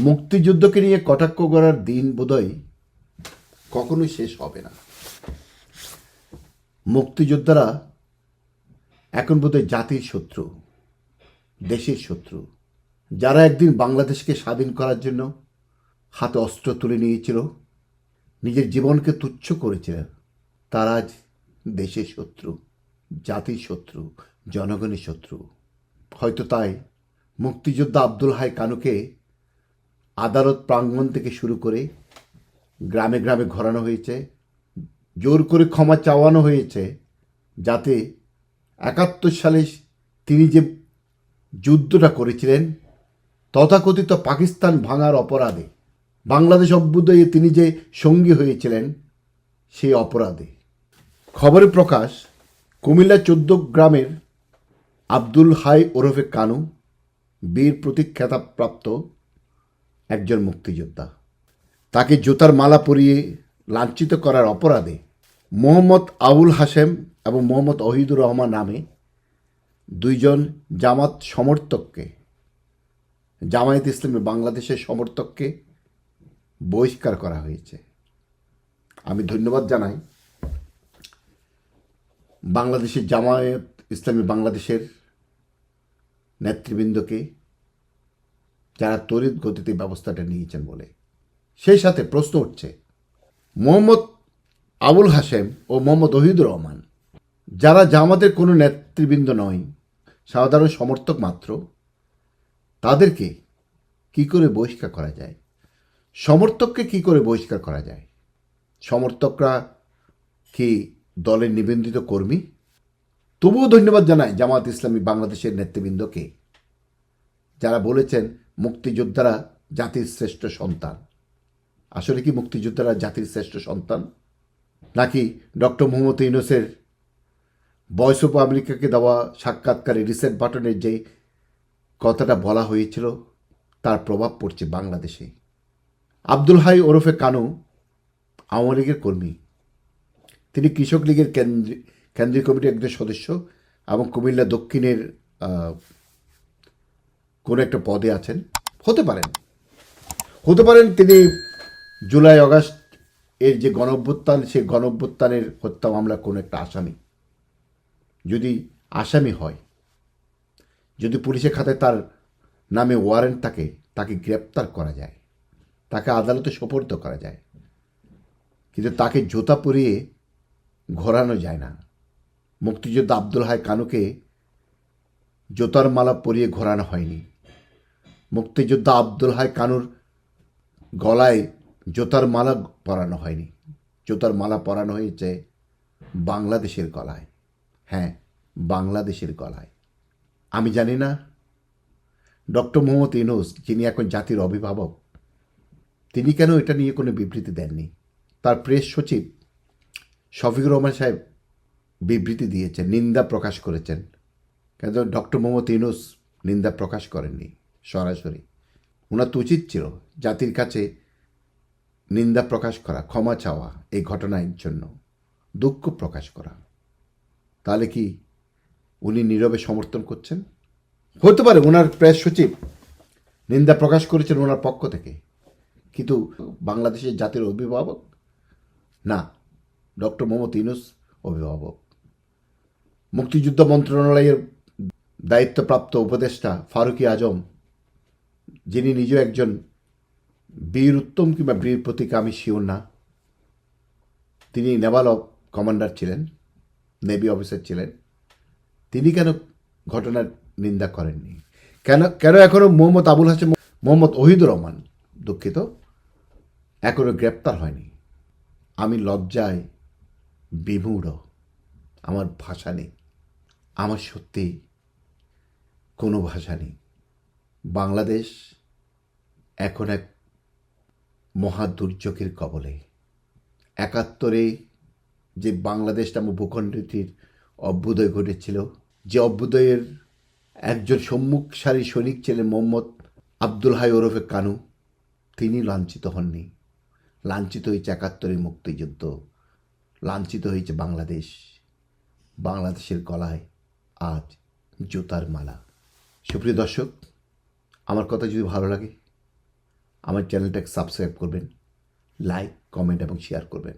মুক্তিযুদ্ধকে নিয়ে কটাক্ষ করার দিন বোধহয় কখনোই শেষ হবে না। মুক্তিযোদ্ধারা এখন বোধহয় জাতির শত্রু, দেশের শত্রু। যারা একদিন বাংলাদেশকে স্বাধীন করার জন্য হাতে অস্ত্র তুলে নিয়েছিল, নিজের জীবনকে তুচ্ছ করেছিল, তারা আজ দেশের শত্রু, জাতির শত্রু, জনগণের শত্রু। হয়তো তাই মুক্তিযোদ্ধা আব্দুল হাই কানুকে আদালত প্রাঙ্গণ থেকে শুরু করে গ্রামে গ্রামে ঘোরানো হয়েছে, জোর করে ক্ষমা চাওয়ানো হয়েছে, যাতে একাত্তর সালে তিনি যে যুদ্ধটা করেছিলেন, তথাকথিত পাকিস্তান ভাঙার অপরাধে, বাংলাদেশ অভ্যুদয়ে তিনি যে সঙ্গী হয়েছিলেন, সেই অপরাধে। খবরে প্রকাশ, কুমিল্লা চোদ্দ গ্রামের আব্দুল হাই ওরফে কানু, বীর প্রতীক খেতাবপ্রাপ্ত একজন মুক্তিযোদ্ধা। তাকে জুতার মালা পরিয়ে লাঞ্ছিত করার অপরাধে মোহাম্মদ আবুল হাসেম এবং মোহাম্মদ অহিদুর রহমান নামে দুইজন জামাত সমর্থককে, জামায়াত ইসলামী বাংলাদেশের সমর্থককে বহিষ্কার করা হয়েছে। আমি ধন্যবাদ জানাই বাংলাদেশের জামায়াত ইসলামী বাংলাদেশের নেতৃবৃন্দকে। যারা তড়িৎ গতিতে ব্যবস্থাটা নিয়েছেন বলে। সেই সাথে প্রশ্ন উঠছে, মোহাম্মদ আবুল হাসেম ও মোহাম্মদ ওহিদুর রহমান, যারা জামাতের কোনো নেতৃবৃন্দ নয়, সাধারণ সমর্থক মাত্র, তাদেরকে কি করে বহিষ্কার করা যায়? সমর্থককে কি করে বহিষ্কার করা যায়? সমর্থকরা কি দলের নিবন্ধিত কর্মী? তবুও ধন্যবাদ জানাই জামাত ইসলামী বাংলাদেশের নেতৃবৃন্দকে, যারা বলেছেন মুক্তিযোদ্ধারা জাতির শ্রেষ্ঠ সন্তান। আসলে কি মুক্তিযোদ্ধারা জাতির শ্রেষ্ঠ সন্তান? নাকি ডক্টর মোহাম্মদ ইউনুসের ভয়েস অফ আমেরিকাকে দেওয়া সাক্ষাৎকারে রিসেট বাটনের যে কথাটা বলা হয়েছিল, তার প্রভাব পড়ছে বাংলাদেশে। আব্দুল হাই ওরফে কানু আওয়ামী লীগের কর্মী। তিনি কৃষক লীগের কেন্দ্রীয় কমিটির একজন সদস্য এবং কুমিল্লা দক্ষিণের কোনো একটা পদে আছেন। হতে পারেন। হতে পারেন তিনি জুলাই আগস্ট এর যে গণঅভ্যুত্থান, সেই গণঅভ্যুত্থানের হত্যা মামলা কোনো একটা আসামি। যদি আসামি হয়, যদি পুলিশের খাতায় তার নামে ওয়ারেন্ট থাকে, তাকে গ্রেপ্তার করা যায়। তাকে আদালতে সোপর্দ করা যায়। কিন্তু তাকে জুতা পরিয়ে ঘোরানো যায় না। মুক্তিযোদ্ধা আব্দুল হাই কানুকে জোতার মালা পরিয়ে ঘোরানো হয়নি। মুক্তিযোদ্ধা আব্দুল হাই কানুর গলায় জোতার মালা পরানো হয়নি। জোতার মালা পরানো হয়েছে বাংলাদেশের গলায়। হ্যাঁ বাংলাদেশের গলায়। আমি জানি না, ডক্টর মোহাম্মদ ইউনুস, যিনি এখন জাতির অভিভাবক, তিনি কেন এটা নিয়ে কোনো বিবৃতি দেননি? তার প্রেস সচিব শফিকুর রহমান সাহেব বিবৃতি দিয়েছেন, নিন্দা প্রকাশ করেছেন। কেন? ডক্টর মোহাম্মদ ইউনুস নিন্দা প্রকাশ করেননি। সরাসরি ওনার তো উচিত ছিল জাতির কাছে নিন্দা প্রকাশ করা, ক্ষমা চাওয়া এই ঘটনার জন্য, দুঃখ প্রকাশ করা। তাহলে কি উনি নীরবে সমর্থন করছেন? হতে পারে ওনার প্রেস সচিব নিন্দা প্রকাশ করেছেন ওনার পক্ষ থেকে, কিন্তু বাংলাদেশের জাতির অভিভাবক? না, ডক্টর মোহাম্মদ ইউনুস অভিভাবক। মুক্তিযুদ্ধ মন্ত্রণালয়ের দায়িত্বপ্রাপ্ত উপদেষ্টা ফারুকি আজম যিনি নিজেও একজন বীর উত্তম কিংবা বীর প্রতীক, আমি শিওর না। তিনি নেভাল অফ কমান্ডার ছিলেন, নেভি অফিসার ছিলেন। তিনি কেন ঘটনার নিন্দা করেননি? কেন কেন এখনও মোহাম্মদ আবুল হাসেম মোহাম্মদ ওহিদুর রহমান দুঃখিত? এখনও গ্রেপ্তার হয়নি। আমি লজ্জায় বিমূঢ়। আমার ভাষা নেই। আমার সত্যি কোনো ভাষা নেই। বাংলাদেশ এখন এক মহা দুর্যোগের কবলে। একাত্তরে যে বাংলাদেশ নামক ভূখণ্ডটির অভ্যুদয় ঘটেছিল, যে অভ্যুদয়ের একজন সম্মুখ সারি সৈনিক ছিলেন মোহাম্মদ আব্দুল হাই ওরফে কানু, তিনি লাঞ্ছিত হননি। লাঞ্ছিত হয়েছে একাত্তরের মুক্তিযুদ্ধ। লাঞ্ছিত হয়েছে বাংলাদেশ। বাংলাদেশের গলায় আজ জুতার মালা। সুপ্রিয় দর্শক, আমার কথা যদি ভালো লাগে আমার চ্যানেলটাকে সাবস্ক্রাইব করবেন লাইক কমেন্ট এবং শেয়ার করবেন।